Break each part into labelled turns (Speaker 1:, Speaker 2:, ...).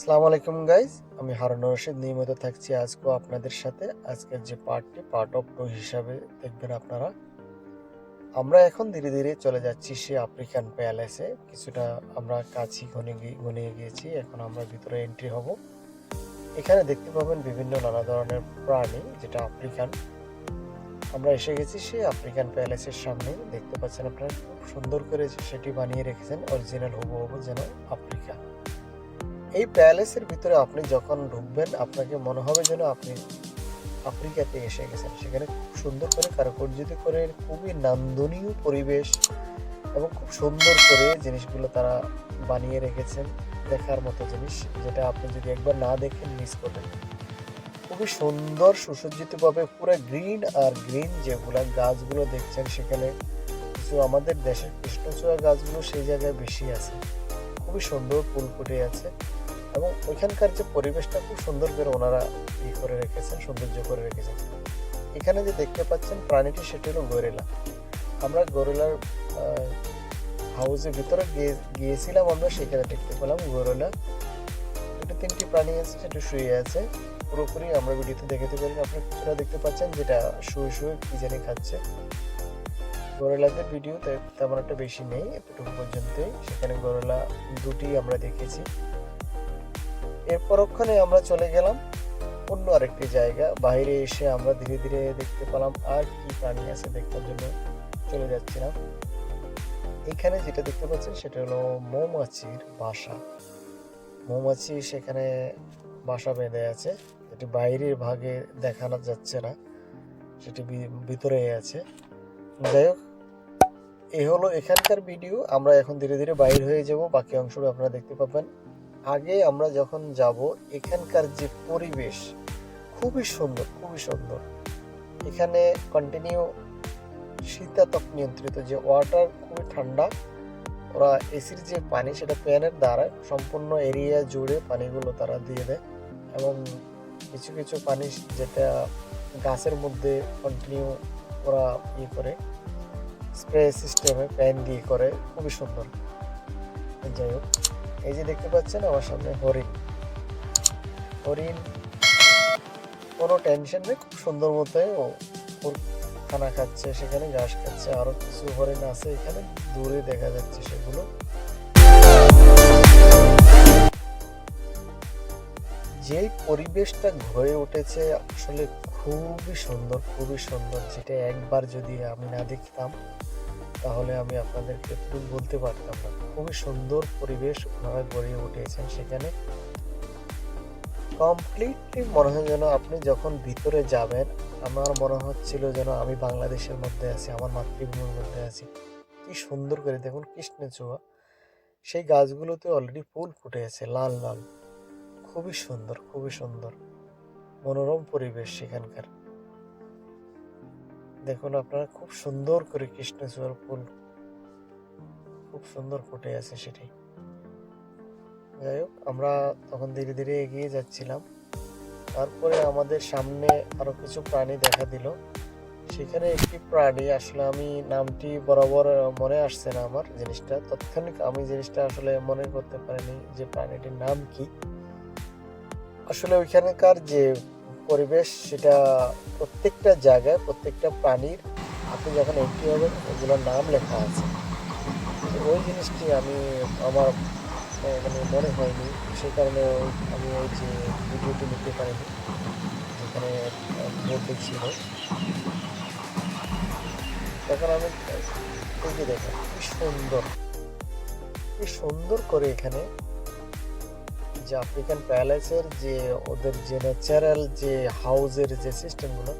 Speaker 1: আসসালামু আলাইকুম গাইজ আমি হারুন রশিদ। নিয়মিত থাকছি আজকেও আপনাদের সাথে। আজকের যে পার্টটি পার্ট অফ টু হিসাবে দেখবেন আপনারা। আমরা এখন ধীরে ধীরে চলে যাচ্ছি সে আফ্রিকান প্যালেসে কিছুটা আমরা কাছি ঘনে ঘনিয়ে গিয়েছি। এখন আমরা ভিতরে এন্ট্রি হব। এখানে দেখতে পাবেন বিভিন্ন নানা ধরনের প্রাণী, যেটা আফ্রিকান আমরা এসে গেছি সেই আফ্রিকান প্যালেসের সামনে। দেখতে পাচ্ছেন আপনারা, খুব সুন্দর করে সেটি বানিয়ে রেখেছেন। অরিজিনাল হুবহু যেন আফ্রিকা এই প্যালেসের ভিতরে আপনি যখন ঢুকবেন, আপনাকে মনে হবে যেন আপনি আফ্রিকাতে এসে গেছেন। সেখানে খুব সুন্দর করে কারুকার্যিত করে, খুবই নান্দনীয় পরিবেশ এবং খুব সুন্দর করে জিনিসগুলো তারা বানিয়ে রেখেছেন। দেখার মতো জিনিস যেটা আপনি যদি একবার না দেখেন মিস করবেন খুবই সুন্দর, সুসজ্জিতভাবে পুরো গ্রিন আর গ্রিন যেগুলা গাছগুলো দেখছেন সেখানে কিছু আমাদের দেশের কৃষ্ণচূড়া গাছগুলো সেই জায়গায় বেশি আছে। খুবই সুন্দর ফুল ফুটে আছে। এবং ওইখানকার যে পরিবেশটা খুব সুন্দর করে ওনারা ই করে রেখেছেন, সৌন্দর্য করে রেখেছেন। এখানে যে দেখতে পাচ্ছেন প্রাণীটি সেটি হলো গরিলা। আমরা গরিলার হাউসের ভিতরে গিয়ে- গিয়েছিলাম আমরা, সেখানে দেখতে পেলাম গরিলা। দুটো তিনটি প্রাণী আছে, সেটা শুয়ে আছে। পুরোপুরি আমরা ভিডিওতে দেখাতে পারি আপনারা কিছুটা দেখতে পাচ্ছেন যেটা শুয়ে শুয়ে কি জানি খাচ্ছে। গরিলাদের ভিডিও তেমন একটা বেশি নেই, এতটুকু পর্যন্তই। সেখানে গরিলা দুটি আমরা দেখেছি। এর পরক্ষণে আমরা চলে গেলাম অন্য আরেকটি জায়গা। বাইরে এসে আমরা ধীরে ধীরে দেখতে পেলাম আর কি প্রাণী আছে দেখার জন্য চলে যাচ্ছিলাম। এখানে যেটা দেখতে পাচ্ছেন সেটা হলো মৌমাছির বাসা। মৌমাছি সেখানে বাসা বেঁধে আছে। এটি বাইরের ভাগে দেখানো যাচ্ছে না, সেটি ভিতরে আছে। যাই হোক এই হলো এখানকার ভিডিও। আমরা এখন ধীরে ধীরে বাইর হয়ে যাব। বাকি অংশটা আপনারা দেখতে পাবেন। আগে আমরা যখন যাব, এখানকার যে পরিবেশ খুবই সুন্দর খুবই সুন্দর। এখানে কন্টিনিউ শীতাতপ নিয়ন্ত্রিত, যে ওয়াটার খুবই ঠান্ডা, ওরা এসির যে পানি, সেটা প্যানের দ্বারা সম্পূর্ণ এরিয়া জুড়ে পানিগুলো তারা দিয়ে দেয় এবং কিছু কিছু পানি যেটা গাছের মধ্যে কন্টিনিউ ওরা ইয়ে করে স্প্রে সিস্টেমে প্যান দিয়ে করে, খুবই সুন্দর। যাই হোক। এই যে দেখতে পাচ্ছেন আমার সামনে হরিণ। হরিণ, কোনো টেনশন নেই, খুব সুন্দর মতো ও খানা খাচ্ছে, সেখানে ঘাস খাচ্ছে, আরও কিছু হরিণ আছে এখানে, দূরে দেখা যাচ্ছে সেগুলো। যেই পরিবেশটা গড়ে উঠেছে আসলে খুবই সুন্দর খুবই সুন্দর, যেটা একবার যদি আমি না দেখতাম তাহলে আমি আপনাদেরকে একটু বলতে পারতাম না। খুবই সুন্দর পরিবেশ ওনারা গড়ে উঠেছেন সেখানে। কমপ্লিটলি মনে হয় যেন আপনি যখন ভিতরে যাবেন, আমার মনে হচ্ছিল যেন আমি বাংলাদেশের মধ্যে আছি, আমার মাতৃভূমির মধ্যে আছি। কি সুন্দর করে দেখুন কৃষ্ণচূড়া। সেই গাছগুলোতে অলরেডি ফুল ফুটে আছে লাল লাল। খুবই সুন্দর খুবই সুন্দর। মনোরম পরিবেশ সেখানকার। দেখুন আপনারা, খুব সুন্দর করে কৃষ্ণচূড়ার ফুল। খুব সুন্দর ফুটে আছে সেটি। যাই হোক, আমরা তখন ধীরে ধীরে এগিয়ে যাচ্ছিলাম। তারপরে আমাদের সামনে আরও কিছু প্রাণী দেখা দিল। সেখানে একটি প্রাণী, আসলে আমি নামটি বরাবর মনে আসছে না আমার জিনিসটা। তৎক্ষণিক আমি জিনিসটা আসলে মনে করতে পারিনি যে প্রাণীটির নাম কি। আসলে ওইখানকার যে পরিবেশ সেটা প্রত্যেকটা জায়গায়, প্রত্যেকটা প্রাণীর আপনি যখন এন্ট্রি হবেন ওগুলোর নাম লেখা আছে। ওই জিনিসটি আমি আমার মানে মনে হয়নি। সেই কারণে আমি ওই যে ভিডিওটি নিতে পারিনি, যেখানে বোর্ডে ছিল। তখন আমি যে কি সুন্দর। কি সুন্দর করে এখানে যে আফ্রিকান প্যালেসের যে ওদের যে ন্যাচারাল যে হাউজের যে সিস্টেমগুলো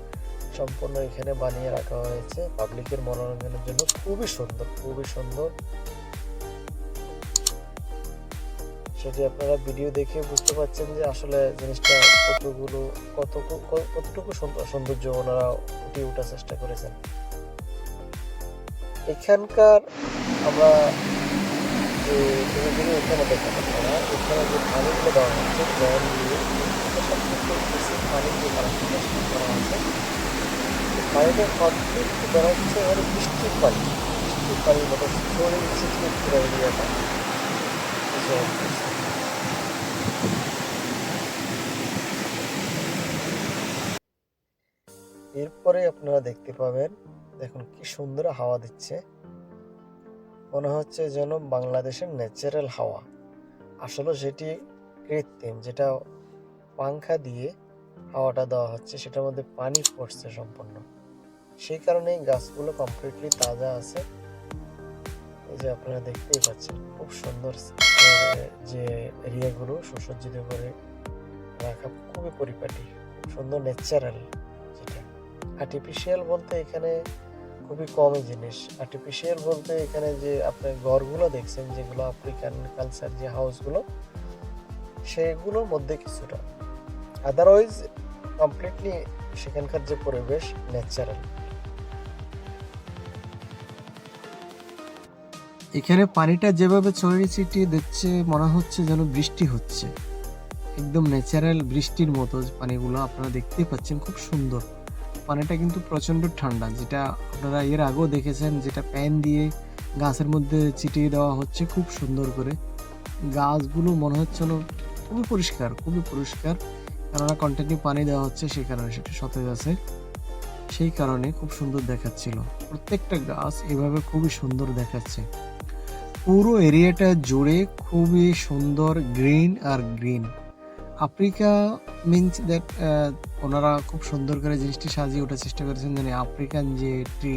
Speaker 1: সম্পূর্ণ এখানে বানিয়ে রাখা হয়েছে। পাবলিকের মনোরঞ্জনের জন্য খুবই সুন্দর খুবই সুন্দর। সেটি আপনারা ভিডিও দেখে বুঝতে পারছেন যে আসলে জিনিসটা কতগুলো কত, কতটুকু সুন্দর- সৌন্দর্য ওনারা ফুটিয়ে ওঠার চেষ্টা করেছেন। এখানকার আমরা যে সেখানে এখানে দেখা যাচ্ছে না এখানে যে পানিগুলো দেওয়া হচ্ছে, জল দিয়ে মতো এরপরে আপনারা দেখতে পাবেন এখন কি সুন্দর হাওয়া দিচ্ছে। মনে হচ্ছে যেন বাংলাদেশের ন্যাচারাল হাওয়া। আসলে সেটি কৃত্রিম, যেটা পাংখা দিয়ে হাওয়াটা দেওয়া হচ্ছে, সেটার মধ্যে পানি পড়ছে সম্পূর্ণ। সেই কারণেই গাছগুলো কমপ্লিটলি তাজা আছে। এই যে আপনারা দেখতেই পাচ্ছেন, খুব সুন্দর যে এরিয়াগুলো সুসজ্জিত করে রাখা খুবই পরিপাটি, খুব সুন্দর ন্যাচারাল যেটা। আর্টিফিশিয়াল বলতে এখানে খুবই কমই জিনিস। আর্টিফিশিয়াল বলতে এখানে যে আপনার ঘরগুলো দেখছেন, যেগুলো আফ্রিকান কালচার যে হাউসগুলো সেগুলোর মধ্যে কিছুটা। আদারওয়াইজ কমপ্লিটলি সেখানকার যে পরিবেশ ন্যাচারাল এখানে পানিটা যেভাবে ছড়িয়ে ছিটিয়ে দিচ্ছে, মনে হচ্ছে যেন বৃষ্টি হচ্ছে। একদম ন্যাচারাল বৃষ্টির মতো পানিগুলো আপনারা দেখতেই পাচ্ছেন, খুব সুন্দর। পানিটা কিন্তু প্রচণ্ড ঠান্ডা, যেটা আপনারা এর আগেও দেখেছেন, যেটা প্যান দিয়ে গাছের মধ্যে ছিটিয়ে দেওয়া হচ্ছে খুব সুন্দর করে। গাছগুলো মনে হচ্ছে খুবই পরিষ্কার খুবই পরিষ্কার। কেননা কন্টিনিউ পানি দেওয়া হচ্ছে সেই কারণে সেটা সতেজ আছে। সেই কারণে খুব সুন্দর দেখাচ্ছিল। প্রত্যেকটা গাছ এভাবে খুবই সুন্দর দেখাচ্ছে। পুরো এরিয়াটা জুড়ে খুবই সুন্দর গ্রিন আর গ্রিন। আফ্রিকা মিনস দ্যাট ওনারা খুব সুন্দর করে জিনিসটি সাজিয়ে ওঠার চেষ্টা করেছেন মানে আফ্রিকান যে ট্রি,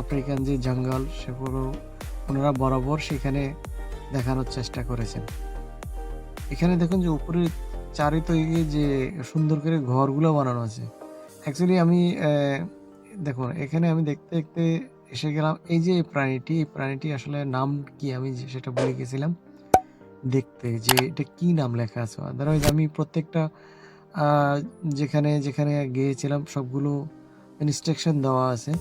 Speaker 1: আফ্রিকান যে জঙ্গল, সেগুলো ওনারা বরাবর সেখানে দেখানোর চেষ্টা করেছেন। এখানে দেখুন যে উপরে চারিদিকে যে সুন্দর করে ঘরগুলো বানানো আছে। অ্যাকচুয়ালি আমি দেখুন, এখানে আমি দেখতে দেখতে এসে গেলাম, এই যে প্রাণীটি, এই প্রাণীটি আসলে নাম কি আমি সেটা বলে গেছিলাম। দেখতে যে এটা কি নাম লেখা আছে। আদারওয়াইজ আমি প্রত্যেকটা যেখানে যেখানে গিয়েছিলাম, সবগুলো ইনস্ট্রাকশন দেওয়া আছে।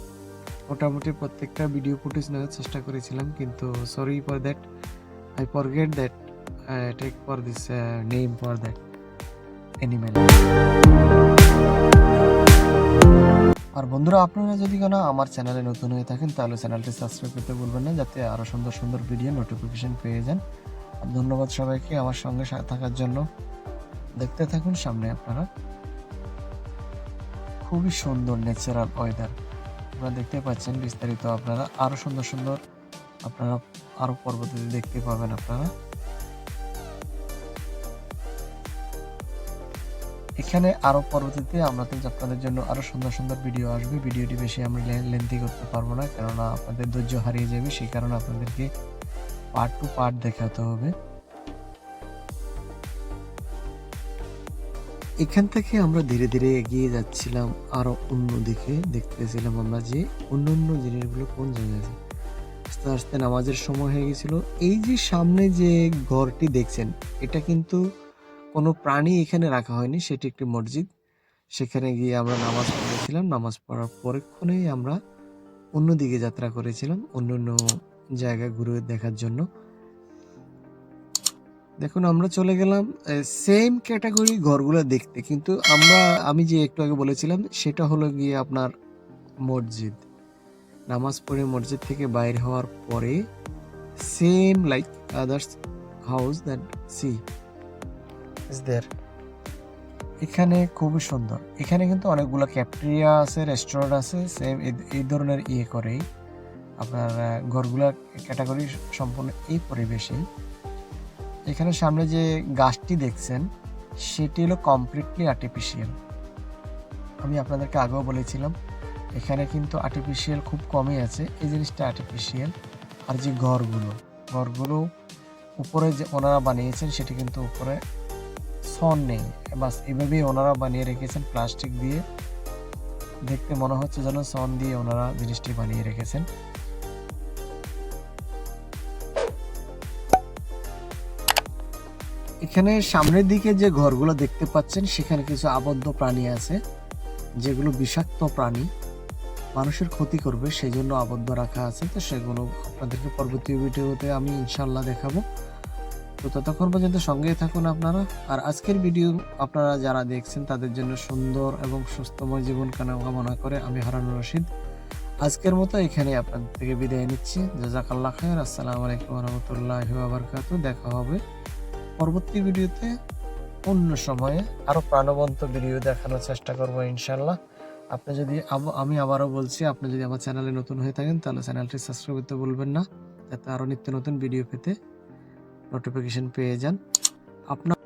Speaker 1: মোটামুটি প্রত্যেকটা ভিডিও ফুটেজ নেওয়ার চেষ্টা করেছিলাম, কিন্তু sorry for that I forget that take for this name for that animal আর বন্ধুরা, আপনারা যদি কেন আমার চ্যানেলে নতুন হয়ে থাকেন, তাহলে চ্যানেলটি সাবস্ক্রাইব করতে ভুলবেন না, যাতে আরও সুন্দর সুন্দর ভিডিও নোটিফিকেশন পেয়ে যান। ধন্যবাদ সবাইকে আমার সঙ্গে থাকার জন্য। দেখতে থাকুন সামনে আপনারা। খুবই সুন্দর ন্যাচারাল ওয়েদার আপনারা দেখতে পাচ্ছেন বিস্তারিত আপনারা। আরও সুন্দর সুন্দর আপনারা আরও পর্বত দেখতে পাবেন আপনারা। এখানে আরও পরবর্তীতে কিন্তু আপনাদের জন্য আরও সুন্দর সুন্দর ভিডিও আসবে। ভিডিওটি বেশি আমরা লেন্থি করতে পারব না, কেননা আপনাদের ধৈর্য হারিয়ে যাবে, সেই কারণে আপনাদেরকে পার্ট টু পার্ট দেখাতে হবে। এখান থেকে আমরা ধীরে ধীরে এগিয়ে যাচ্ছিলাম আরও অন্য দিকে। দেখতেছিলাম আমরা যে অন্য অন্য জিনিসগুলো কোন জায়গায় আছে। আস্তে আস্তে নামাজের সময় হয়ে গেছিল। এই যে সামনে যে ঘরটি দেখছেন, এটা কিন্তু কোনো প্রাণী এখানে রাখা হয়নি, সেটি একটি মসজিদ। সেখানে গিয়ে আমরা নামাজ পড়েছিলাম। নামাজ পড়ার পরেক্ষণেই আমরা অন্যদিকে যাত্রা করেছিলাম অন্য অন্য জায়গা ঘুরে দেখার জন্য। দেখুন, আমরা চলে গেলাম সেম ক্যাটাগরি ঘরগুলো দেখতে। কিন্তু আমরা, আমি যে একটু আগে বলেছিলাম, সেটা হলো গিয়ে আপনার মসজিদ। নামাজ পড়ে মসজিদ থেকে বাইর হওয়ার পরে same like others house that she is there এখানে খুবই সুন্দর। এখানে কিন্তু অনেকগুলো ক্যাফটেরিয়া আছে রেস্টুরেন্ট আছে সেম এই ধরনের ইয়ে করেই আপনার ঘরগুলোর ক্যাটাগরি সম্পূর্ণ এই পরিবেশেই। এখানে সামনে যে গাছটি দেখছেন, সেটি হলো কমপ্লিটলি আর্টিফিশিয়াল আমি আপনাদেরকে আগেও বলেছিলাম, এখানে কিন্তু আর্টিফিশিয়াল খুব কমই আছে। এই জিনিসটা আর্টিফিশিয়াল আর যে ঘরগুলো ঘরগুলো উপরে যে ওনারা বানিয়েছেন, সেটি কিন্তু উপরে সন নেই। বাস এভাবেই ওনারা বানিয়ে রেখেছেন, প্লাস্টিক দিয়ে। দেখতে মনে হচ্ছে যেন সন দিয়ে ওনারা জিনিসটি বানিয়ে রেখেছেন। এখানে সামনের দিকে যে ঘরগুলো দেখতে পাচ্ছেন, সেখানে কিছু আবদ্ধ প্রাণী আছে, যেগুলো বিষাক্ত প্রাণী। মানুষের ক্ষতি করবে সেই জন্য আবদ্ধ রাখা আছে। তো সেগুলো আপনাদেরকে পরবর্তী ভিডিওতে আমি ইনশাল্লাহ দেখাবো। তো ততক্ষণ পর্যন্ত সঙ্গেই থাকুন আপনারা। আর আজকের ভিডিও আপনারা যারা দেখছেন, তাদের জন্য সুন্দর এবং সুস্থময় জীবন কামনা করে আমি হারানুর রশিদ। আজকের মতো এখানে আপনাদের থেকে বিদায় নিচ্ছি। জাজাকাল্লাহ খায়ের আসসালামু আলাইকুম রহমতুল্লাহ বাবরকাতু দেখা হবে পরবর্তী ভিডিওতে অন্য সময়ে আরও প্রাণবন্ত ভিডিও দেখানোর চেষ্টা করব, ইনশাল্লাহ। আপনি যদি আমি আবারও বলছি, আপনি যদি আমার চ্যানেলে নতুন হয়ে থাকেন, তাহলে চ্যানেলটি সাবস্ক্রাইব করতে বলবেন না, যাতে আরও নিত্য নতুন ভিডিও পেতে নোটিফিকেশন পেয়ে যান। আপনার